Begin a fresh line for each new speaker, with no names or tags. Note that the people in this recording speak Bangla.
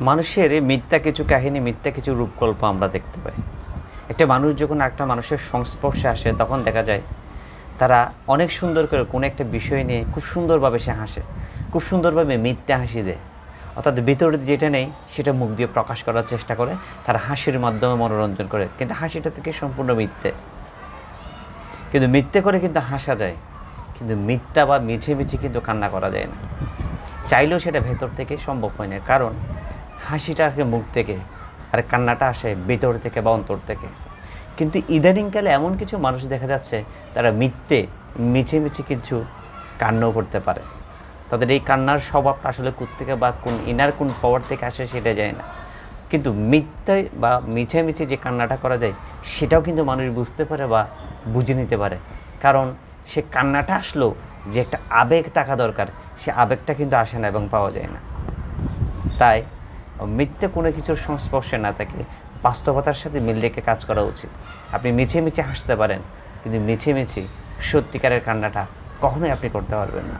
মানুষের মিথ্যা কিছু কাহিনী, মিথ্যা কিছু রূপকল্প আমরা দেখতে পাই। একটা মানুষ যখন একটা মানুষের সংস্পর্শে আসে, তখন দেখা যায় তারা অনেক সুন্দর করে কোনো একটা বিষয় নিয়ে খুব সুন্দরভাবে সে হাসে। খুব সুন্দরভাবে মিথ্যা হাসি দেয়। অর্থাৎ ভিতরে যেটা নেই, সেটা মুখ দিয়ে প্রকাশ করার চেষ্টা করে, তারা হাসির মাধ্যমে মনোরঞ্জন করে। কিন্তু হাসিটা থেকে সম্পূর্ণ মিথ্যে। কিন্তু মিথ্যে করে কিন্তু হাসা যায়। কিন্তু মিথ্যা বা মিছে মিছে কিন্তু কান্না করা যায় না। চাইলেও সেটা ভেতর থেকে সম্ভব হয় না। কারণ হাসিটা আসে মুখ থেকে আর কান্নাটা আসে ভেতর থেকে বা অন্তর থেকে। কিন্তু ইদানিংকালে এমন কিছু মানুষ দেখা যাচ্ছে, তারা মিথ্যে মিছে মিছে কিছু কান্নাও করতে পারে। তাদের এই কান্নার স্বভাবটা আসলে থেকে বা কোন ইনার কোন পাওয়ার থেকে আসে সেটা যায় না। কিন্তু মিথ্যে বা মিছে মিছে যে কান্নাটা করা যায়, সেটাও কিন্তু মানুষ বুঝতে পারে বা বুঝে নিতে পারে। কারণ সে কান্নাটা আসলো যে একটা আবেগ থাকা দরকার, সে আবেগটা কিন্তু আসে না এবং পাওয়া যায় না। তাই মিথ্যে কোনো কিছুর সংস্পর্শে না থাকে বাস্তবতার সাথে মিল রেখে কাজ করা উচিত। আপনি মিছে মিছে হাসতে পারেন, কিন্তু মিছে মিছে সত্যিকারের কান্নাটা কখনোই আপনি করতে পারবেন না।